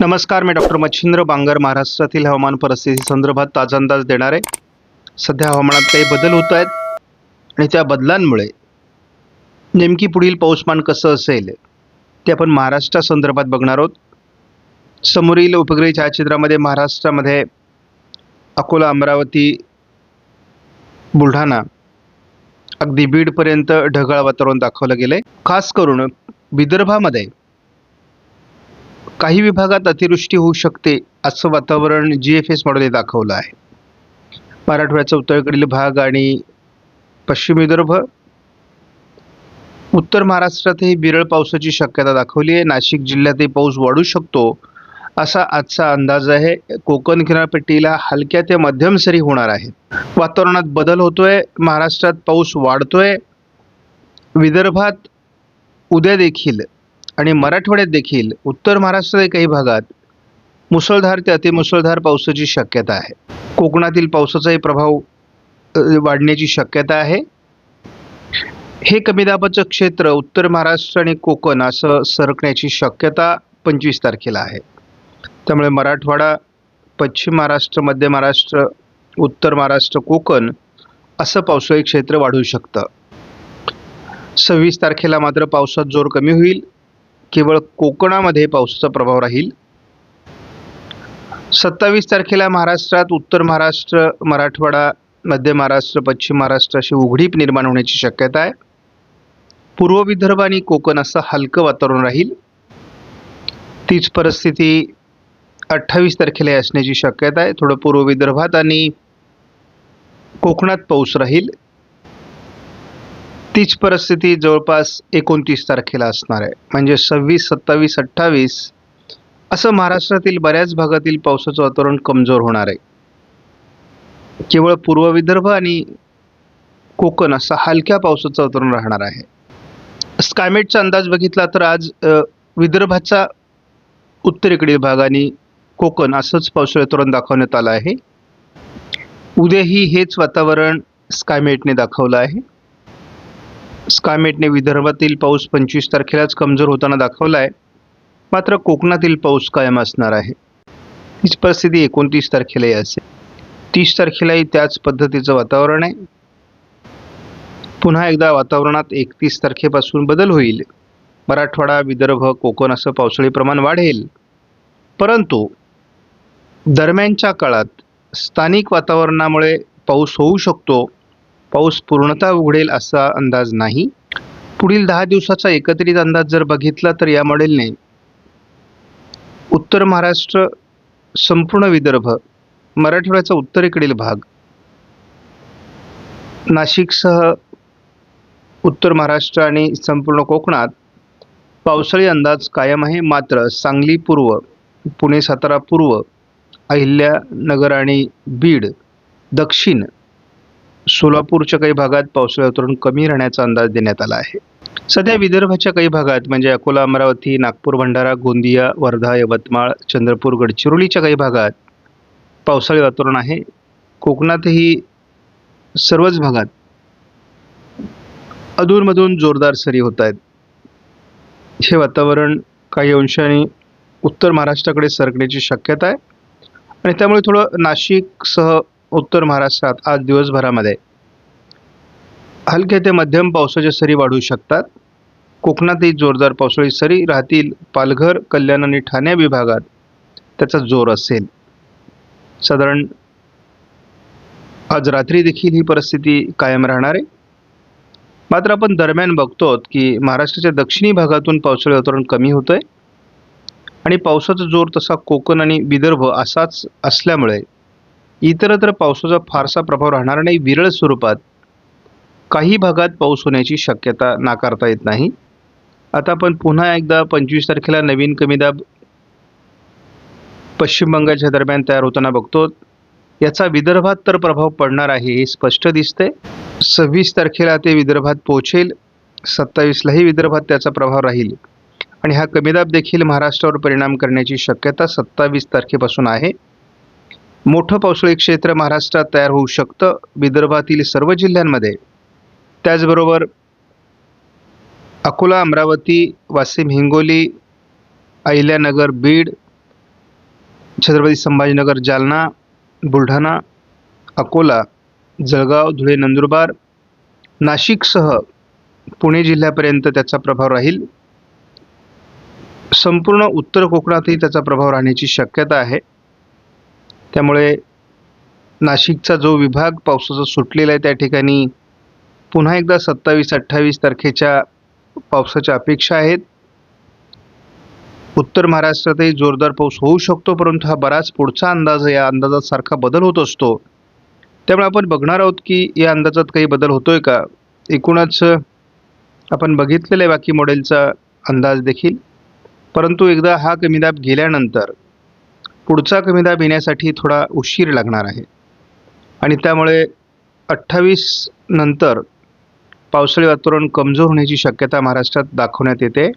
नमस्कार मी डॉक्टर मच्छिंद्र बांगर महाराष्ट्रातील हवामान परिस्थिती संदर्भात ताजा अंदाज देणार. आहे सध्या हवामानात काही बदल होत आहेत आणि त्या बदलांमुळे नेमकी पुढील पाऊसमान कसं असेल ते आपण महाराष्ट्रासंदर्भात बघणार आहोत. समोरील उपग्रही छायाचित्रामध्ये महाराष्ट्रामध्ये अकोला अमरावती बुलढाणा अगदी बीडपर्यंत ढगाळ वातावरण दाखवलं गेलं आहे खास करून विदर्भामध्ये काही विभागात अतिवृष्टी होऊ शकते असं वातावरण जी एफ एस मॉडेलने दाखवलं आहे. मराठवाड्याचा उत्तरेकडील भाग आणि पश्चिम विदर्भ उत्तर महाराष्ट्रातही विरळ पावसाची शक्यता दाखवली आहे. नाशिक जिल्ह्यातही पाऊस वाढू शकतो असा आजचा अंदाज आहे. कोकण किनारपट्टीला हलक्या ते मध्यम सरी होणार आहेत वातावरणात बदल होतोय. महाराष्ट्रात पाऊस वाढतोय. विदर्भात उद्या देखील आणि मराठवाड्यात देखील उत्तर महाराष्ट्रातील काही भागात मुसळधार ते अतिमुसळधार पावसाची शक्यता आहे. कोकणातील पावसाचाही प्रभाव वाढण्याची शक्यता आहे. हे कमी दाबाचं क्षेत्र उत्तर महाराष्ट्र आणि कोकण असं सरकण्याची शक्यता पंचवीस तारखेला आहे. त्यामुळे मराठवाडा पश्चिम महाराष्ट्र मध्य महाराष्ट्र उत्तर महाराष्ट्र कोकण असं पावसाळी क्षेत्र वाढू शकतं. सव्वीस तारखेला मात्र पावसात जोर कमी होईल. केवळ कोकणामध्ये पावसाचा प्रभाव राहील. सत्तावीस तारखेला महाराष्ट्रात उत्तर महाराष्ट्र मराठवाडा मध्य महाराष्ट्र पश्चिम महाराष्ट्र अशी उघडीप निर्माण होण्याची शक्यता आहे. पूर्व विदर्भ आणि कोकण असं हलकं वातावरण राहील. तीच परिस्थिती अठ्ठावीस तारखेला असण्याची शक्यता आहे. थोडं पूर्व विदर्भात आणि कोकणात पाऊस राहील. तीच परिस्थिती जवळपास एकोणतीस तारखेला असणार आहे. म्हणजे सव्वीस सत्तावीस अठ्ठावीस असं महाराष्ट्रातील बऱ्याच भागातील पावसाचं वातावरण कमजोर होणार आहे. केवळ पूर्व विदर्भ आणि कोकण असं हलक्या पावसाचं वातावरण राहणार आहे. स्कायमेटचा अंदाज बघितला तर आज विदर्भाचा उत्तरेकडील भाग आणि कोकण असंच पावसाळी वातावरण दाखवण्यात आलं आहे. उद्याही हेच वातावरण स्कायमेटने दाखवलं आहे. स्कायमेटने विदर्भातील पाऊस पंचवीस तारखेलाच कमजोर होताना दाखवला आहे मात्र कोकणातील पाऊस कायम असणार आहे. हीच परिस्थिती एकोणतीस तारखेलाही असेल. तीस तारखेलाही त्याच पद्धतीचं वातावरण आहे. पुन्हा एकदा वातावरणात एकतीस तारखेपासून बदल होईल. मराठवाडा विदर्भ कोकण असं पावसाळी प्रमाण वाढेल. परंतु दरम्यानच्या काळात स्थानिक वातावरणामुळे पाऊस होऊ शकतो. पाऊस पूर्णतः उघडेल असा अंदाज नाही. पुढील दहा दिवसाचा एकत्रित अंदाज जर बघितला तर या मॉडेलने उत्तर महाराष्ट्र संपूर्ण विदर्भ मराठवाड्याचा उत्तरेकडील भाग नाशिकसह उत्तर महाराष्ट्र आणि संपूर्ण कोकणात पावसाळी अंदाज कायम आहे. मात्र सांगली पूर्व पुणे सातारा पूर्व अहिल्यानगर आणि बीड दक्षिण सोलापूरच्या काही भागात पावसाळी वातावरण कमी राहण्याचा अंदाज देण्यात आला आहे. सध्या विदर्भाच्या काही भागात म्हणजे अकोला अमरावती नागपूर भंडारा गोंदिया वर्धा यवतमाळ चंद्रपूर गडचिरोलीच्या काही भागात पावसाळी वातावरण आहे. कोकणातही सर्वच भागात अधूनमधून जोरदार सरी होत आहेत. हे वातावरण काही अंशाने उत्तर महाराष्ट्राकडे सरकण्याची शक्यता आहे. आणि त्यामुळे थोडं नाशिकसह उत्तर महाराष्ट्रात आज दिवसभरामध्ये. हलके ते मध्यम पावसाच्या सरी वाढू शकतात. कोकणातही जोरदार पावसाळी सरी राहतील. पालघर कल्याण आणि ठाणे विभागात त्याचा जोर असेल. साधारण आज रात्री देखील ही परिस्थिती कायम राहणार आहे. मात्र आपण दरम्यान बघतो की महाराष्ट्राच्या दक्षिणी भागातून पावसाळी वातावरण कमी होतं आहे आणि पावसाचा जोर तसा कोकण आणि विदर्भ असाच असल्यामुळे इतरत्र पावसाचा फारसा प्रभाव राहणार नाही विरळ स्वरूपात काही भागात पाऊस होण्याची शक्यता नाकारता येत नाही. आता आपण पुन्हा एकदा पंचवीस तारखेला नवीन कमी दाब पश्चिम बंगालच्या दरम्यान तयार होताना बघतो. याचा विदर्भात तर प्रभाव पडणार आहे हे स्पष्ट दिसते सव्वीस तारखेला ते विदर्भात पोहोचेल सत्तावीसलाही विदर्भात त्याचा प्रभाव राहील. आणि हा कमीदाब देखील महाराष्ट्रावर परिणाम करण्याची शक्यता सत्तावीस तारखेपासून आहे. मोठं पावसाळी क्षेत्र महाराष्ट्रात तयार होऊ शकतं विदर्भातील सर्व जिल्ह्यांमध्ये. त्याचबरोबर अकोला अमरावती वाशिम हिंगोली अहिल्यानगर बीड छत्रपती संभाजीनगर जालना बुलढाणा अकोला जळगाव धुळे नंदुरबार नाशिकसह पुणे जिल्ह्यापर्यंत त्याचा प्रभाव राहील. संपूर्ण उत्तर कोकणातही त्याचा प्रभाव राहण्याची शक्यता आहे. त्यामुळे नाशिकचा जो विभाग पावसाचा सुटलेला आहे त्या ठिकाणी पुन्हा एकदा सत्तावीस अठ्ठावीस तारखेच्या पावसाच्या अपेक्षा आहेत. उत्तर महाराष्ट्रातही जोरदार पाऊस होऊ शकतो परंतु हा बराच पुढचा अंदाज या अंदाजात सारखा बदल होत असतो. त्यामुळे आपण बघणार आहोत की या अंदाजात काही बदल होतोय का? एकूणच आपण बघितलेला आहे बाकी मॉडेलचा अंदाज देखील. परंतु एकदा हा कमी दाब गेल्यानंतर पुढचा कमी दाब येण्यासाठी थोडा उशीर लागणार आहे. आणि त्यामुळे अठ्ठावीस नंतर पावसाळी वातावरण कमजोर होण्याची शक्यता महाराष्ट्रात दाखवण्यात येते.